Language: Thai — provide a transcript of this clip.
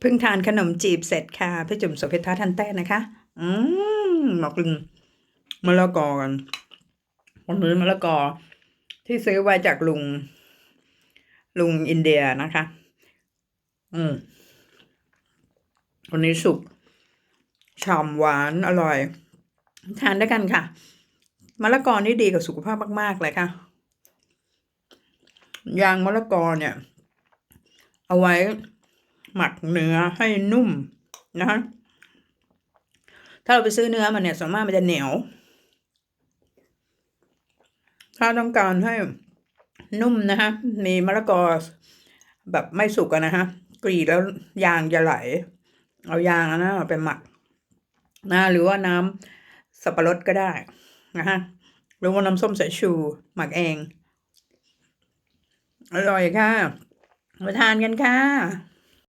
เพิ่งทานขนมจีบเสร็จค่ะพี่จุ๋มโสภิธาทันเต้นะคะ อืมหมอกลึงมะละกอกันวันนี้มะละกอ ที่ซื้อไว้จากลุง ลุงอินเดียนะคะ อืมวันนี้สุกฉ่ำหวานอร่อย ทานด้วยกันค่ะมะละกอนี่ดีกับสุขภาพมาก ๆ เลยค่ะ ยางมะละกอเนี่ย เอาไว้ หมักเนื้อให้นุ่มนะคะถ้าเราไปซื้อเนื้อมันเนี่ยส่วนมากมันจะเหนียว ถ้าต้องการให้นุ่มนะคะมีมะละกอแบบไม่สุกนะคะกรีดแล้วยางจะไหล เอายางนะไปหมักนะหรือว่าน้ำสับปะรดก็ได้นะคะหรือว่าน้ำส้มสายชู หมักเอง อร่อยค่ะมาทานกันค่ะ